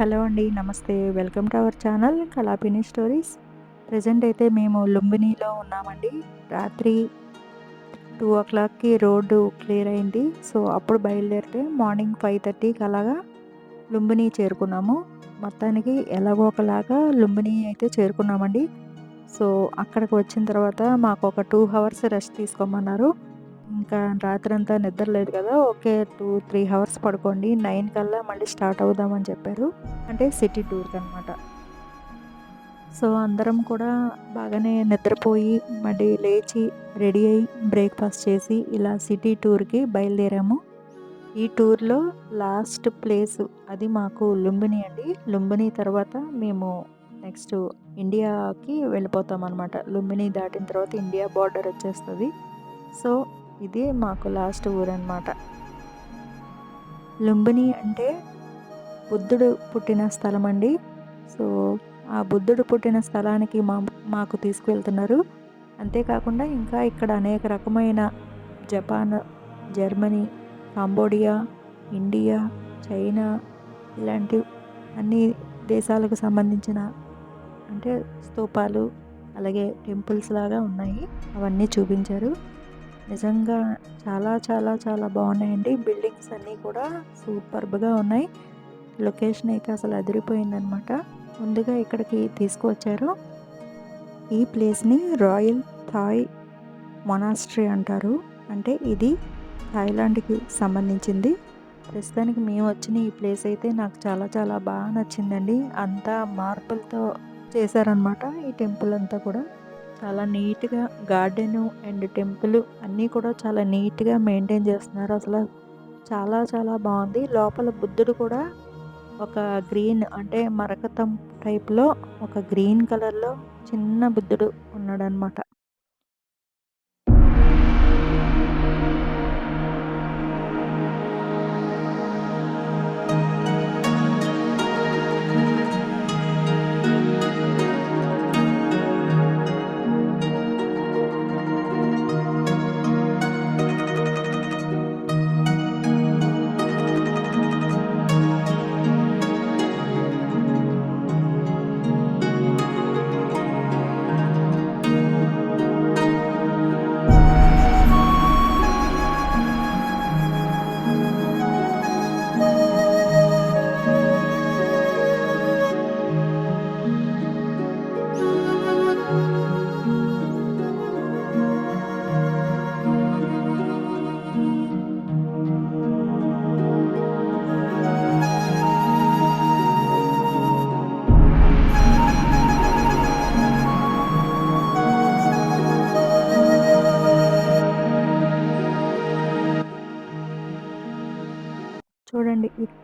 Hello అండి నమస్తే. Welcome to our channel Kalapini stories. Present అయితే మేము లుంబినిలో ఉన్నామండి. రాత్రి టూ ఓ క్లాక్కి రోడ్డు క్లియర్ అయింది. సో అప్పుడు బయలుదేరితే మార్నింగ్ ఫైవ్ థర్టీకి అలాగా లుంబిని చేరుకున్నాము. మొత్తానికి ఎలాగో ఒకలాగా లుంబిని అయితే చేరుకున్నామండి. సో అక్కడికి వచ్చిన తర్వాత మాకు ఒక టూ అవర్స్ రెస్ట్ తీసుకోమన్నారు. ఇంకా రాత్రంతా నిద్ర లేదు కదా ఓకే టూ త్రీ అవర్స్ పడుకోండి. నైన్ కల్లా మళ్ళీ స్టార్ట్ అవుదామని చెప్పారు. అంటే సిటీ టూర్కి అనమాట సో అందరం కూడా బాగానే నిద్రపోయి మళ్ళీ లేచి రెడీ అయ్యి బ్రేక్ఫాస్ట్ చేసి ఇలా సిటీ టూర్కి బయలుదేరాము. ఈ టూర్లో లాస్ట్ ప్లేస్ అది మాకు లుంబిని అండి. లుంబిని తర్వాత మేము నెక్స్ట్ ఇండియాకి వెళ్ళిపోతాం అనమాట లుంబిని దాటిన తర్వాత ఇండియా బార్డర్ వచ్చేస్తుంది. సో ఇది మాకు లాస్ట్ ఊరు లుంబిని అంటే బుద్ధుడు పుట్టిన స్థలం అండి సో ఆ బుద్ధుడు పుట్టిన స్థలానికి మా మాకు తీసుకువెళ్తున్నారు అంతేకాకుండా ఇంకా ఇక్కడ అనేక రకమైన Japan Germany Cambodia India China ఇలాంటి అన్ని దేశాలకు సంబంధించిన అంటే స్తూపాలు అలాగే టెంపుల్స్ లాగా ఉన్నాయి. అవన్నీ చూపించారు. నిజంగా చాలా చాలా చాలా బాగున్నాయండి. బిల్డింగ్స్ అన్నీ కూడా సూపర్బ్గా ఉన్నాయి. లొకేషన్ అయితే అసలు అదిరిపోయిందనమాట ముందుగా ఇక్కడికి తీసుకువచ్చారు. ఈ ప్లేస్ని రాయల్ థాయ్ మొనాస్ట్రీ అంటారు. అంటే ఇది థాయిలాండ్కి సంబంధించింది. ప్రస్తుతానికి మేము వచ్చిన ఈ ప్లేస్ అయితే నాకు చాలా చాలా బాగా నచ్చిందండి. అంతా మార్పులతో చేశారనమాట ఈ టెంపుల్ అంతా కూడా. చాలా నీట్గా గార్డెను అండ్ టెంపుల్ అన్నీ కూడా చాలా నీట్గా మెయింటైన్ చేస్తున్నారు. అసలు చాలా చాలా బాగుంది లోపల బుద్ధుడు కూడా ఒక గ్రీన్ అంటే మరకతం టైప్లో ఒక గ్రీన్ కలర్లో చిన్న బుద్ధుడు ఉన్నాడనమాట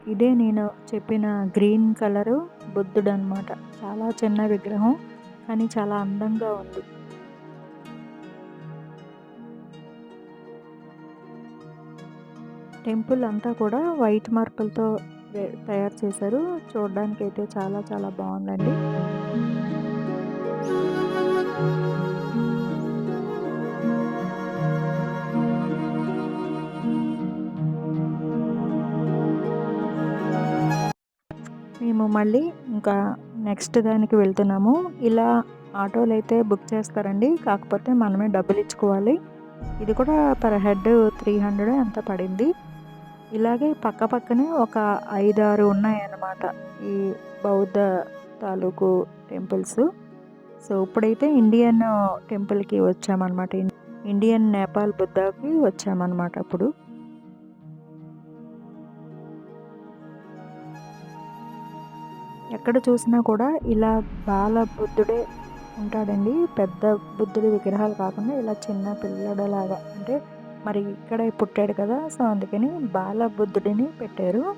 ఇదే నేను చెప్పిన గ్రీన్ కలరు బుద్ధుడు అనమాట చాలా చిన్న విగ్రహం కానీ చాలా అందంగా ఉంది. టెంపుల్ అంతా కూడా వైట్ మార్కులతో తయారు చేశారు. చూడడానికి అయితే చాలా చాలా బాగుందండి. మళ్ళీ ఇంకా నెక్స్ట్ దానికి వెళ్తున్నాము. ఇలా ఆటోలు అయితే బుక్ చేస్తారండి. కాకపోతే మనమే డబ్బులు ఇచ్చుకోవాలి. ఇది కూడా పర్ హెడ్ త్రీ హండ్రెడ్ ఎంత పడింది. ఇలాగే పక్క పక్కనే ఒక ఐదు ఆరు ఉన్నాయన్నమాట ఈ బౌద్ధ తాలూకు టెంపుల్స్. సో ఇప్పుడైతే ఇండియన్ టెంపుల్కి వచ్చామన్నమాట. ఇండియన్ నేపాల్ బుద్ధకి వచ్చామన్నమాట అప్పుడు. ఎక్కడ చూసినా కూడా ఇలా బాల బుద్ధుడే ఉంటాడండి. పెద్ద బుద్ధుడి విగ్రహాలు కాకుండా ఇలా చిన్న పిల్లడలాగా. అంటే మరి ఇక్కడ పుట్టాడు కదా. సో అందుకని బాల బుద్ధుడిని పెట్టారు.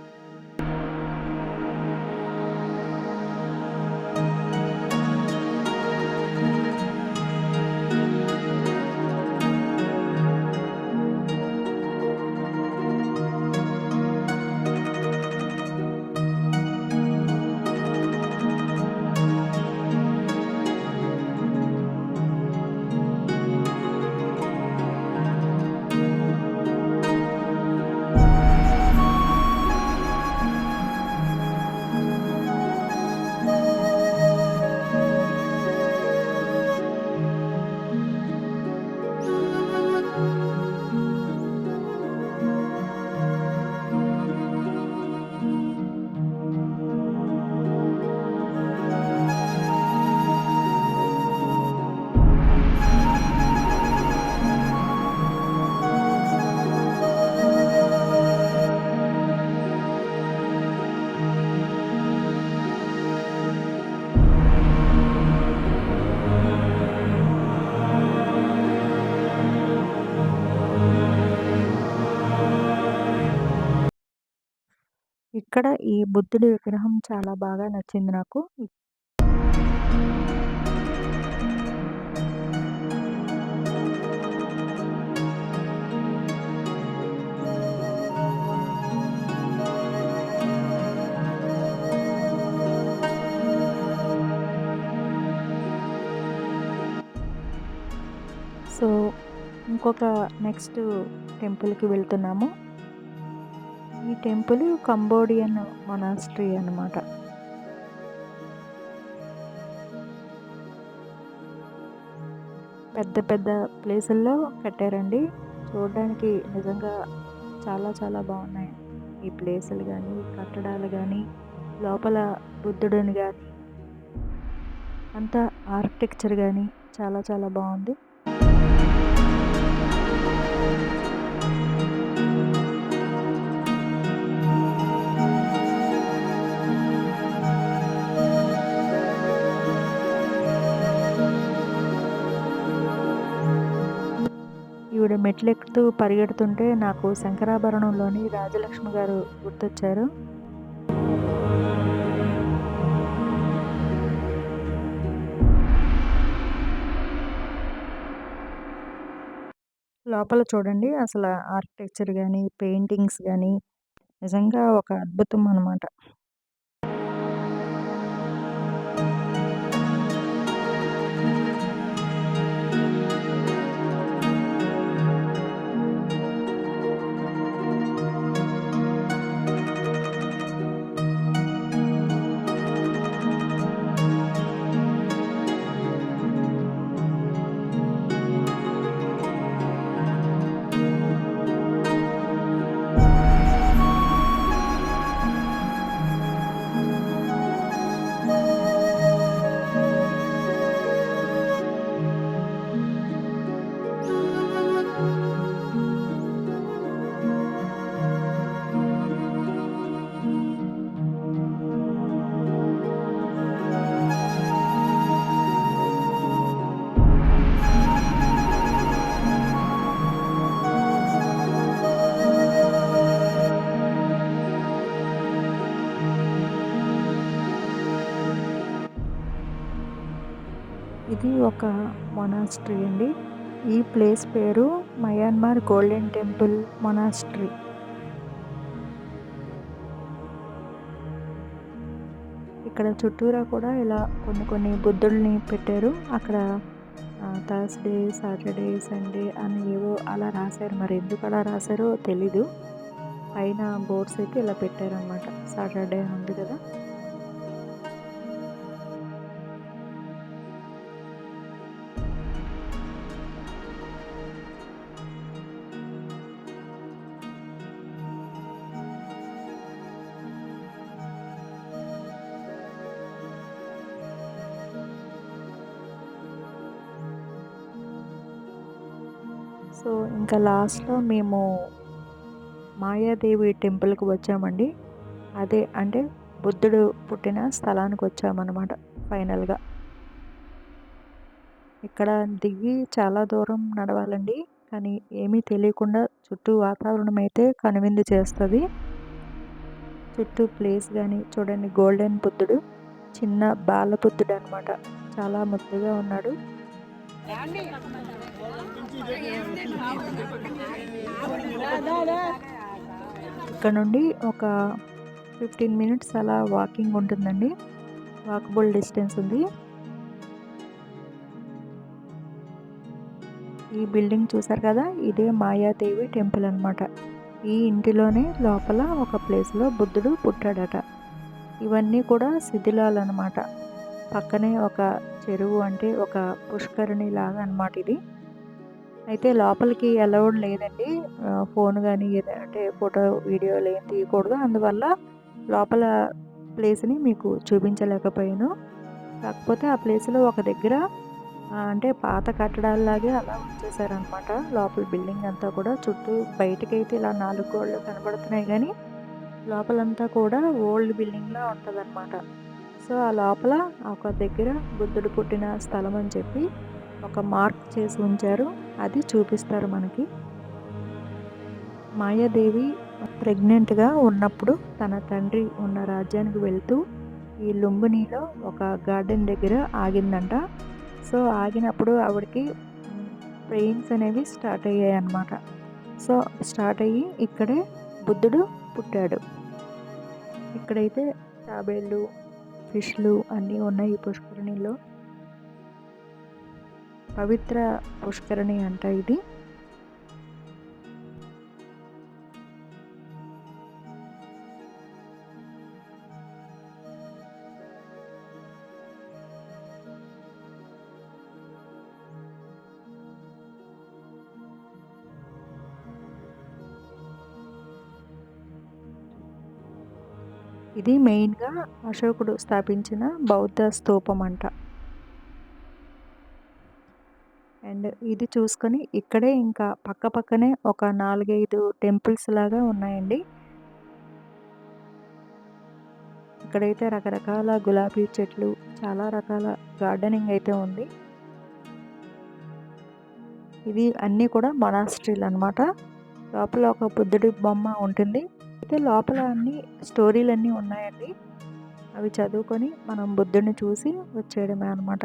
ఇక్కడ ఈ బుద్ధుడి విగ్రహం చాలా బాగా నచ్చింది నాకు. సో ఇంకొక నెక్స్ట్ టెంపుల్కి వెళ్తున్నాము. ఈ టెంపుల్ కంబోడియన్ మొనాస్ట్రీ అన్నమాట. పెద్ద పెద్ద ప్లేసుల్లో కట్టారండి. చూడడానికి నిజంగా చాలా చాలా బాగున్నాయి. ఈ ప్లేసులు కానీ కట్టడాలు కానీ లోపల బుద్ధుడిని కానీ అంతా ఆర్కిటెక్చర్ కానీ చాలా చాలా బాగుంది. ఈవిడ మెట్లెక్కుతూ పరిగెడుతుంటే నాకు శంకరాభరణంలోని రాజలక్ష్మి గారు గుర్తొచ్చారు. లోపల చూడండి అసలు ఆర్కిటెక్చర్ కానీ పెయింటింగ్స్ కానీ నిజంగా ఒక అద్భుతం అనమాట ఇది ఒక మొనాస్ట్రీ అండి. ఈ ప్లేస్ పేరు మయన్మార్ గోల్డెన్ టెంపుల్ మొనాస్ట్రీ ఇక్కడ చుట్టూరా కూడా ఇలా కొన్ని కొన్ని బుద్ధుల్ని పెట్టారు. అక్కడ థర్స్డే సాటర్డే సండే అని ఏవో అలా రాశారు. మరి ఎందుకు అలా రాశారో తెలీదు. పైన బోర్డ్స్ అయితే ఇలా పెట్టారనమాట సాటర్డే ఉంది కదా. సో ఇంకా లాస్ట్లో మేము మాయాదేవి టెంపుల్కి వచ్చామండి. అదే అంటే బుద్ధుడు పుట్టిన స్థలానికి వచ్చామన్నమాట ఫైనల్గా. ఇక్కడ దిగి చాలా దూరం నడవాలండి. కానీ ఏమీ తెలియకుండా చుట్టూ వాతావరణం అయితే కనువిందు చేస్తుంది. చుట్టూ ప్లేస్ కానీ చూడండి గోల్డెన్ బుద్ధుడు చిన్న బాల బుద్ధుడు అనమాట చాలా ముద్దుగా ఉన్నాడు. ఇక్కడ నుండి ఒక ఫిఫ్టీన్ మినిట్స్ అలా వాకింగ్ ఉంటుందండి. వాకబుల్ డిస్టెన్స్ ఉంది. ఈ బిల్డింగ్ చూసారు కదా? ఇదే మాయాదేవి టెంపుల్ అనమాట ఈ ఇంటిలోనే లోపల ఒక ప్లేస్లో బుద్ధుడు పుట్టాడట. ఇవన్నీ కూడా శిథిలాలు అనమాట పక్కనే ఒక చెరువు అంటే ఒక పుష్కరిణి లాగా అనమాట ఇది. అయితే లోపలికి అలౌడ్ లేదండి. ఫోన్ కానీ అంటే ఫోటో వీడియోలు ఏం తీయకూడదు. అందువల్ల లోపల ప్లేస్ని మీకు చూపించలేకపోయాను. కాకపోతే ఆ ప్లేస్లో ఒక దగ్గర అంటే పాత కట్టడాలలాగే అలా ఉంచేశారనమాట లోపల బిల్డింగ్ అంతా కూడా. చుట్టూ బయటకైతే ఇలా నాలుగు గోళ్ళు కనబడుతున్నాయి కానీ లోపలంతా కూడా ఓల్డ్ బిల్డింగ్లా ఉంటుంది అనమాట సో ఆ లోపల ఒక దగ్గర బుద్ధుడు పుట్టిన స్థలం అని చెప్పి ఒక మార్క్ చేసి ఉంచారు. అది చూపిస్తారు మనకి. మాయాదేవి ప్రెగ్నెంట్గా ఉన్నప్పుడు తన తండ్రి ఉన్న రాజ్యానికి వెళ్తూ ఈ లుంబినీలో ఒక గార్డెన్ దగ్గర ఆగిందంట. సో ఆగినప్పుడు ఆవిడకి పెయిన్స్ అనేవి స్టార్ట్ అయ్యాయి అన్నమాట. సో స్టార్ట్ అయ్యి ఇక్కడే బుద్ధుడు పుట్టాడు. ఇక్కడైతే తాబేళ్ళు ఫిష్లు అన్నీ ఉన్నాయి ఈ పుష్కరిణిలో. పవిత్ర పుష్కరిణి అంట ఇది. ఇది మెయిన్గా అశోకుడు స్థాపించిన బౌద్ధ స్తూపం అంట. అండ్ ఇది చూసుకొని ఇక్కడే ఇంకా పక్క పక్కనే ఒక నాలుగైదు టెంపుల్స్ లాగా ఉన్నాయండి. ఇక్కడైతే రకరకాల గులాబీ చెట్లు చాలా రకాల గార్డెనింగ్ అయితే ఉంది. ఇది అన్నీ కూడా మొనాస్ట్రీలు అనమాట లోపల ఒక బుద్ధుడి బొమ్మ ఉంటుంది. అయితే లోపల అన్ని స్టోరీలన్నీ ఉన్నాయండి. అవి చదువుకొని మనం బుద్ధుడిని చూసి వచ్చేయడమే అనమాట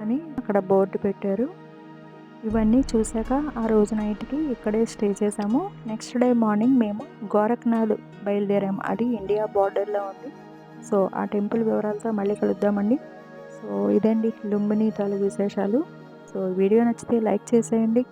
అని అక్కడ బోర్డు పెట్టారు. ఇవన్నీ చూశాక ఆ రోజు నైట్కి ఇక్కడే స్టే చేసాము నెక్స్ట్ డే మార్నింగ్ మేము గోరఖ్నాథ్ బయలుదేరాము. అది ఇండియా బార్డర్లో ఉంది. సో ఆ టెంపుల్ వివరాలతో మళ్ళీ కలుద్దామండి. సో ఇదండి లుంబిని తాలూ విశేషాలు. సో వీడియో నచ్చితే లైక్ చేసేయండి.